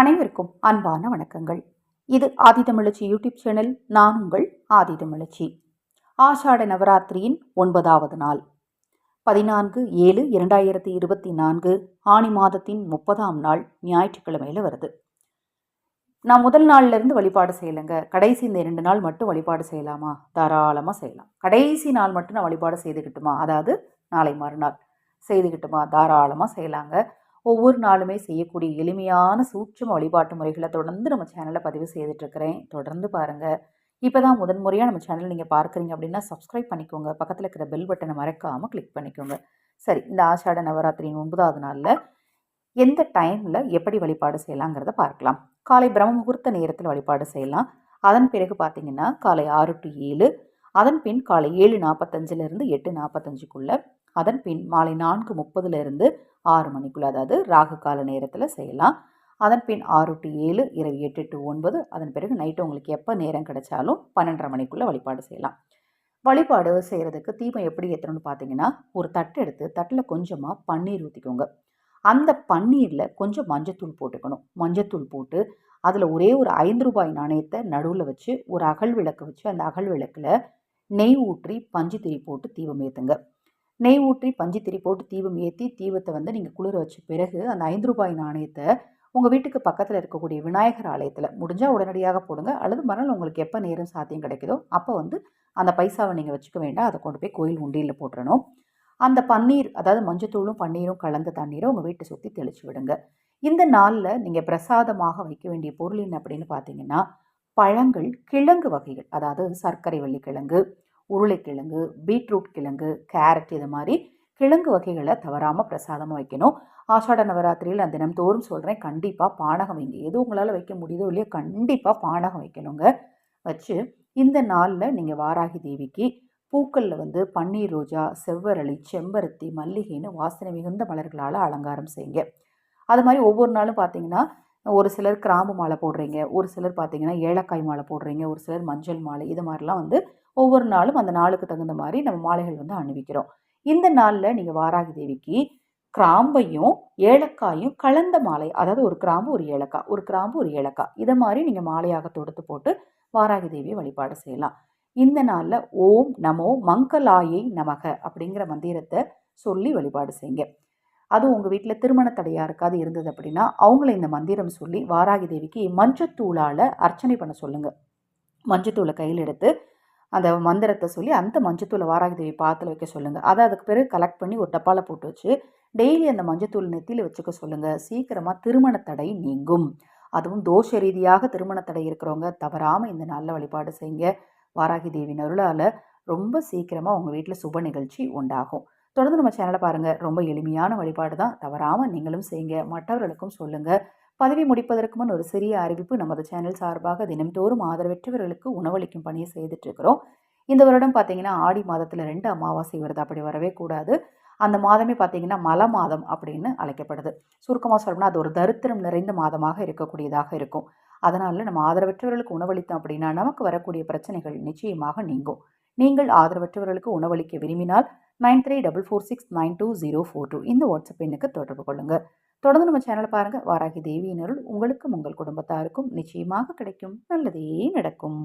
அனைவருக்கும் அன்பான வணக்கங்கள். இது ஆதிதமிழச்சி யூடியூப் சேனல் நான் உங்கள் ஆதிதமிழச்சி ஆஷாட நவராத்திரியின் ஒன்பதாவது நாள். பதினான்கு ஏழு இரண்டாயிரத்தி இருபத்தி நான்கு ஆணி மாதத்தின் முப்பதாம் நாள் ஞாயிற்றுக்கிழமையில் வருது. நான் முதல் நாள்லேருந்து வழிபாடு செய்யலைங்க. கடைசி இந்த இரண்டு நாள் மட்டும் வழிபாடு செய்யலாமா? தாராளமாக செய்யலாம். கடைசி நாள் மட்டும் நான் வழிபாடு செய்துக்கிட்டுமா அதாவது நாளை மறுநாள் செய்துக்கிட்டுமா தாராளமாக செய்யலாங்க. ஒவ்வொரு நாளுமே செய்யக்கூடிய எளிமையான சூட்சும வழிபாட்டு முறைகளை தொடர்ந்து நம்ம சேனலில் பதிவு செய்துட்ருக்கிறேன் தொடர்ந்து பாருங்கள் இப்போ தான் முதன் முறையாக நம்ம சேனல் நீங்கள் பார்க்குறீங்க அப்படின்னா சப்ஸ்கிரைப் பண்ணிக்கோங்க. பக்கத்தில் இருக்கிற பெல் பட்டனை மறக்காமல் கிளிக் பண்ணிக்கோங்க. சரி இந்த ஆஷாட நவராத்திரியின் ஒன்பதாவது நாளில் எந்த டைமில் எப்படி வழிபாடு செய்யலாங்கிறத பார்க்கலாம். காலை பிரம்ம முகூர்த்த நேரத்தில் வழிபாடு செய்யலாம். அதன் பிறகு பார்த்தீங்கன்னா காலை ஆறு டு ஏழு. அதன் பின் காலை ஏழு நாற்பத்தஞ்சிலிருந்து எட்டு நாற்பத்தஞ்சுக்குள்ளே அதன் பின் மாலை நான்கு முப்பதுலேருந்து ஆறு மணிக்குள்ளே அதாவது ராகு கால நேரத்தில் செய்யலாம். அதன் பின் ஆறு டு ஏழு இரவு எட்டு டு ஒன்பது அதன் பிறகு நைட்டு உங்களுக்கு எப்போ நேரம் கிடைச்சாலும் பன்னெண்டரை மணிக்குள்ளே வழிபாடு செய்யலாம். வழிபாடு செய்கிறதுக்கு தீபம் எப்படி ஏற்றணும்னு பார்த்தீங்கன்னா ஒரு தட்டு எடுத்து தட்டில் கொஞ்சமாக பன்னீர் ஊற்றிக்கோங்க அந்த பன்னீரில் கொஞ்சம் மஞ்சத்தூள் போட்டுக்கணும். மஞ்சத்தூள் போட்டு அதில் ஒரே ஒரு ஐந்து ரூபாய் நாணயத்தை நடுவில் வச்சு ஒரு அகல் விளக்கு வச்சு அந்த அகல் விளக்கில் நெய் ஊற்றி பஞ்சு திரி போட்டு தீபம் ஏற்றுங்க நெய் ஊற்றி பஞ்சு போட்டு தீபம் ஏற்றி தீபத்தை வந்து நீங்கள் குளிர வச்ச பிறகு அந்த ஐந்து ரூபாய் நாணயத்தை உங்கள் வீட்டுக்கு பக்கத்தில் இருக்கக்கூடிய விநாயகர் ஆலயத்தில் முடிஞ்சால் உடனடியாக போடுங்க. அல்லது மறுநாள் உங்களுக்கு எப்போ நேரம் சாத்தியம் கிடைக்குதோ அப்போ வந்து அந்த பைசாவை நீங்கள் வச்சுக்க வேண்டாம். அதை கொண்டு போய் கோயில் உண்டியில் போட்டுறணும். அந்த பன்னீர் அதாவது மஞ்சத்தூளும் பன்னீரும் கலந்த தண்ணீரை உங்கள் வீட்டை சுற்றி தெளித்து விடுங்க. இந்த நாளில் நீங்கள் பிரசாதமாக வைக்க வேண்டிய பொருள் என்ன அப்படின்னு பார்த்தீங்கன்னா பழங்கள் கிழங்கு வகைகள். அதாவது சர்க்கரை வள்ளி கிழங்கு உருளைக்கிழங்கு பீட்ரூட் கிழங்கு கேரட் இது மாதிரி கிழங்கு வகைகளை தவறாமல் பிரசாதமாக வைக்கணும். ஆஷாட நவராத்திரியில் நான் தினம்தோறும் சொல்கிறேன் கண்டிப்பாக பானகம் வைங்க. எது உங்களால் வைக்க முடியுதோ இல்லையோ கண்டிப்பாக பானகம் வைக்கணுங்க. வச்சு இந்த நாளில் நீங்கள் வாராகி தேவிக்கு பூக்களில் வந்து பன்னீர் ரோஜா செவ்வரளி செம்பருத்தி மல்லிகைன்னு வாசனை மிகுந்த மலர்களால் அலங்காரம் செய்யுங்க. அது மாதிரி ஒவ்வொரு நாளும் பார்த்தீங்கன்னா ஒரு சிலர் கிராம்பு மாலை போடுறீங்க ஒரு சிலர் பார்த்தீங்கன்னா ஏலக்காய் மாலை போடுறீங்க ஒரு சிலர் மஞ்சள் மாலை இது மாதிரிலாம் வந்து ஒவ்வொரு நாளும் அந்த நாளுக்கு தகுந்த மாதிரி நம்ம மாலைகள் வந்து அணிவிக்கிறோம். இந்த நாளில் நீங்கள் வாராகி தேவிக்கு கிராம்பையும் ஏலக்காயும் கலந்த மாலை அதாவது ஒரு கிராம்பு ஒரு ஏலக்காய் ஒரு கிராம்பு ஒரு ஏலக்காய் இதை மாதிரி நீங்கள் மாலையாக தொடுத்து போட்டு வாராகி தேவியை வழிபாடு செய்யலாம். இந்த நாளில் ஓம் நமோ மங்களாயை நமக அப்படிங்கிற மந்திரத்தை சொல்லி வழிபாடு செய்யுங்க. அதுவும் உங்கள் வீட்டில் திருமண தடையாக இருக்காது இருந்தது அப்படின்னா அவங்கள இந்த மந்திரம் சொல்லி வாராகி தேவிக்கு மஞ்சத்தூளால் அர்ச்சனை பண்ண சொல்லுங்கள் மஞ்சத்தூளை கையில் எடுத்து அந்த மந்திரத்தை சொல்லி அந்த மஞ்சத்தூளை வாராகி தேவி பாத்தில் வைக்க சொல்லுங்கள் அதை அதுக்கு பிறகு கலெக்ட் பண்ணி ஒரு டப்பாவில் போட்டு வச்சு டெய்லி அந்த மஞ்சத்தூள் நெத்தியில் வச்சுக்க சொல்லுங்கள் சீக்கிரமாக திருமண தடை நீங்கும். அதுவும் தோஷ ரீதியாக திருமண தடை இருக்கிறவங்க தவறாமல் இந்த நல்ல வழிபாடு செய்யுங்க. வாராகி தேவி நருளால் ரொம்ப சீக்கிரமாக உங்கள் வீட்டில் சுப நிகழ்ச்சி உண்டாகும். தொடர்ந்து நம்ம சேனலை பாருங்கள் ரொம்ப எளிமையான வழிபாடு தான். தவறாமல் நீங்களும் செய்யுங்க. மற்றவர்களுக்கும் சொல்லுங்கள் பதவி முடிப்பதற்கு முன் ஒரு சிறிய அறிவிப்பு. நமது சேனல் சார்பாக தினம்தோறும் ஆதரவற்றவர்களுக்கு உணவளிக்கும் பணியை செய்துட்ருக்கிறோம் இந்த வருடம் பார்த்தீங்கன்னா ஆடி மாதத்தில் ரெண்டு அமாவாசை வருது. அப்படி வரவே கூடாது. அந்த மாதமே பார்த்தீங்கன்னா மல மாதம் அப்படின்னு அழைக்கப்படுது. சுருக்கமாக சொல்லணும்னா அது ஒரு தரித்திரம் நிறைந்த மாதமாக இருக்கக்கூடியதாக இருக்கும். அதனால் நம்ம ஆதரவற்றவர்களுக்கு உணவளித்தோம் அப்படின்னா நமக்கு வரக்கூடிய பிரச்சனைகள் நிச்சயமாக நீங்கும். நீங்கள் ஆதரவற்றவர்களுக்கு உணவளிக்க விரும்பினால் nine three double four six nine two zero four two இந்த வாட்ஸ்அப் எண்ணுக்கு தொடர்பு கொள்ளுங்கள் தொடர்ந்து நம்ம சேனலை பாருங்கள் வாராகி தேவியினருள் உங்களுக்கும் உங்கள் குடும்பத்தாருக்கும் நிச்சயமாக கிடைக்கும். நல்லதே நடக்கும்.